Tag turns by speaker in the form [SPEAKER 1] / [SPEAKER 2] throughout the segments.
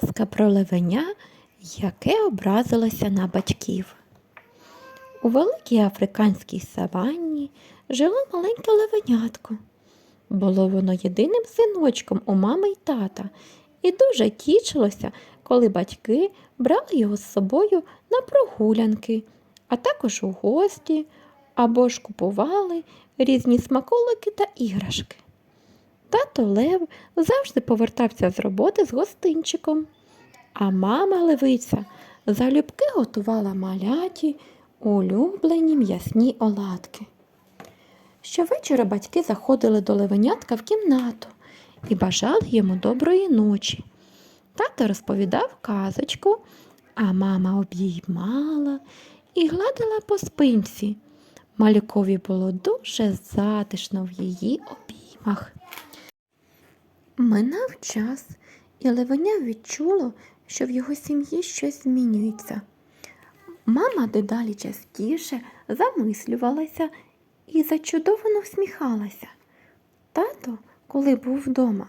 [SPEAKER 1] Казка про левеня, яке образилося на батьків. У великій африканській саванні жило маленьке левенятко. Було воно єдиним синочком у мами й тата і дуже тішилося, коли батьки брали його з собою на прогулянки, а також у гості або ж купували різні смаколики та іграшки. Тато Лев завжди повертався з роботи з гостинчиком, а мама Левиця залюбки готувала маляті улюблені м'ясні оладки. Щовечора батьки заходили до левенятка в кімнату і бажали йому доброї ночі. Тато розповідав казочку, а мама обіймала і гладила по спинці. Малюкові було дуже затишно в її обіймах. Минав час, і Левеня відчуло, що в його сім'ї щось змінюється. Мама дедалі частіше замислювалася і зачудовано всміхалася. Тато, коли був вдома,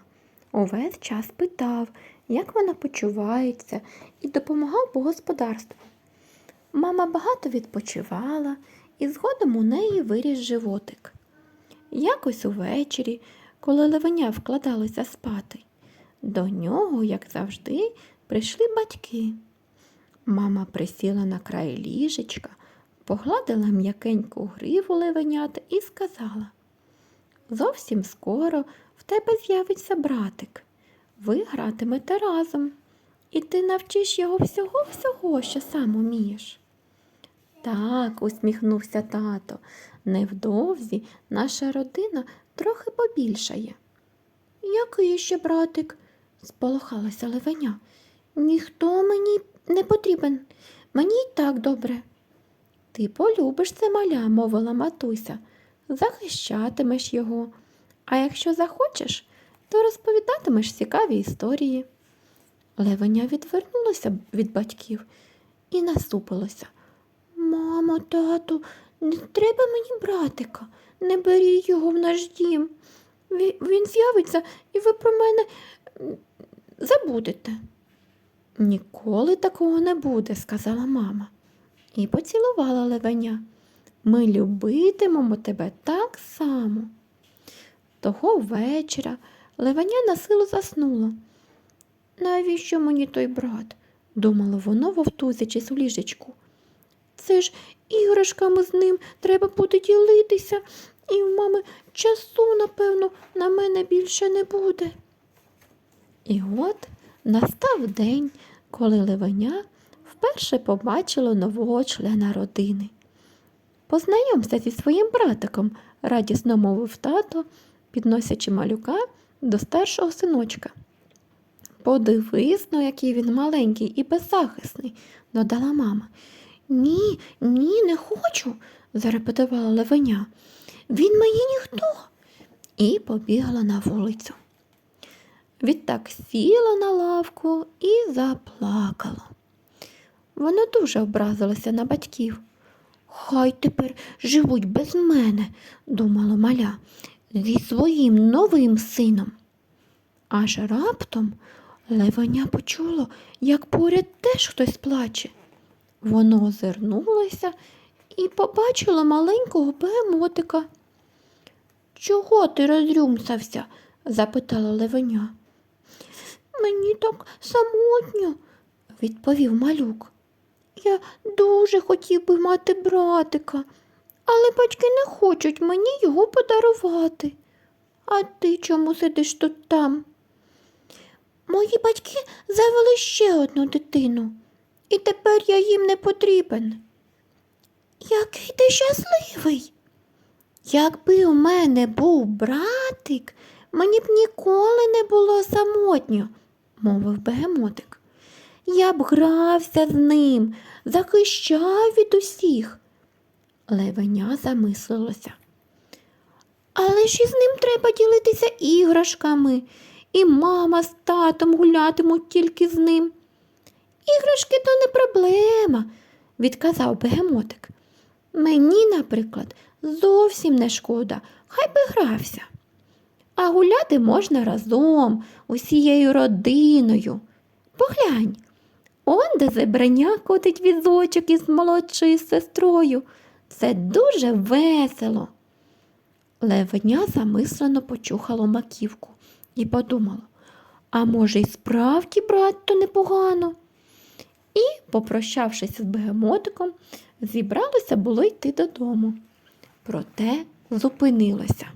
[SPEAKER 1] увесь час питав, як вона почувається, і допомагав по господарству. Мама багато відпочивала, і згодом у неї виріс животик. Якось увечері, коли левеня вкладалося спати, до нього, як завжди, прийшли батьки. Мама присіла на край ліжечка, погладила м'якеньку гриву левенята і сказала Зовсім скоро в тебе з'явиться братик. Ви гратимете разом, і ти навчиш його всього всього, що сам умієш. Так, усміхнувся тато. Невдовзі наша родина трохи побільшає. Який ще братик? сполохалася левеня. Ніхто мені не потрібен, мені й так добре. Ти полюбиш це маля, мовила матуся, захищатимеш його, а якщо захочеш, то розповідатимеш цікаві історії. Левеня відвернулася від батьків і наступилося. Мамо, тату, не треба мені братика, не беріть його в наш дім. Він з'явиться, і ви про мене забудете. Ніколи такого не буде, сказала мама, і поцілувала левеня. Ми любитимемо тебе так само. Того вечора левеня на силу заснула. Навіщо мені той брат? думало воно, вовтузячись у ліжечку. Це ж іграшками з ним треба буде ділитися, і в мами часу, напевно, на мене більше не буде. І от настав день, коли Левеня вперше побачило нового члена родини. Познайомся зі своїм братиком, радісно мовив тато, підносячи малюка до старшого синочка. Подивись, ну, який він маленький і беззахисний, додала мама. Ні, ні, не хочу, зарепетувала левеня. Він мені ніхто. І побігла на вулицю. Відтак сіла на лавку і заплакала. Вона дуже образилася на батьків. Хай тепер живуть без мене, думала маля, зі своїм новим сином. Аж раптом левеня почуло, як поряд теж хтось плаче. Воно озирнулося і побачило маленького бегемотика. Чого ти розрюмсався? запитала левеня. Мені так самотньо, відповів малюк. Я дуже хотів би мати братика, але батьки не хочуть мені його подарувати. А ти чому сидиш тут там? Мої батьки завели ще одну дитину, і тепер я їм не потрібен. Який ти щасливий. Якби у мене був братик, мені б ніколи не було самотньо, мовив бегемотик. Я б грався з ним, захищав від усіх. Левеня замислилося. Але ж із ним треба ділитися іграшками, і мама з татом гулятимуть тільки з ним. Іграшки то не проблема, відказав бегемотик. Мені, наприклад, зовсім не шкода, хай би грався. А гуляти можна разом, усією родиною. Поглянь, он де зебреня котить візочок із молодшою сестрою. Це дуже весело. Левеня замислено почухало маківку і подумало, а може, й справді брат то непогано. Попрощавшись з бегемотиком, зібралося було йти додому. Проте зупинилося.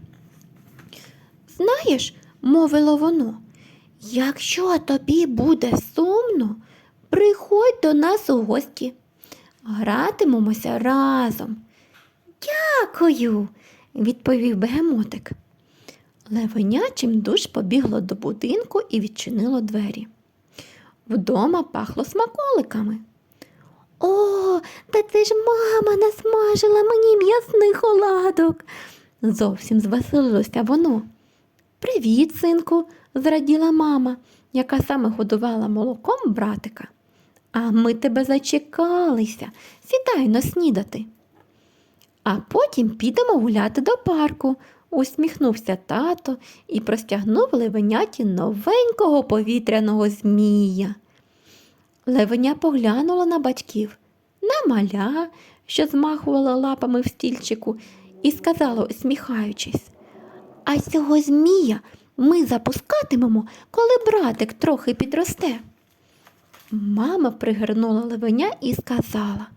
[SPEAKER 1] Знаєш, мовило воно, якщо тобі буде сумно, приходь до нас у гості. Гратимемося разом. Дякую, відповів бегемотик. Левеня чимдуж побігло до будинку і відчинило двері. Вдома пахло смаколиками. О, та це ж мама насмажила мені м'ясних оладок. Зовсім звеселилося воно. Привіт, синку, зраділа мама, яка саме годувала молоком братика. А ми тебе зачекалися. Сідай но снідати. А потім підемо гуляти до парку, усміхнувся тато і простягнув левеняті новенького повітряного змія. Левеня поглянула на батьків, на маля, що змахувала лапами в стільчику, і сказала, усміхаючись, а цього змія ми запускатимемо, коли братик трохи підросте. Мама пригорнула левеня і сказала,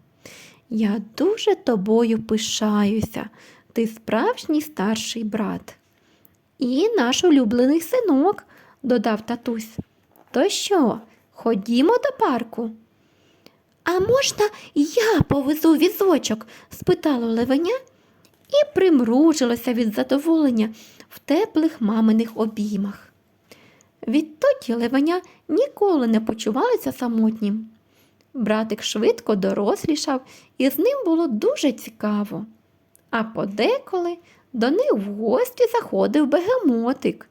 [SPEAKER 1] я дуже тобою пишаюся, ти справжній старший брат. І наш улюблений синок, додав татусь. То що, ходімо до парку? А можна я повезу візочок? спитала левеня і примружилася від задоволення в теплих маминих обіймах. Відтоді левеня ніколи не почувалася самотнім. Братик швидко дорослішав, і з ним було дуже цікаво. А подеколи до них в гості заходив бегемотик,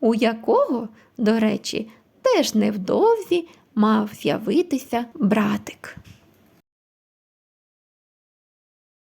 [SPEAKER 1] у якого, до речі, теж невдовзі мав з'явитися братик.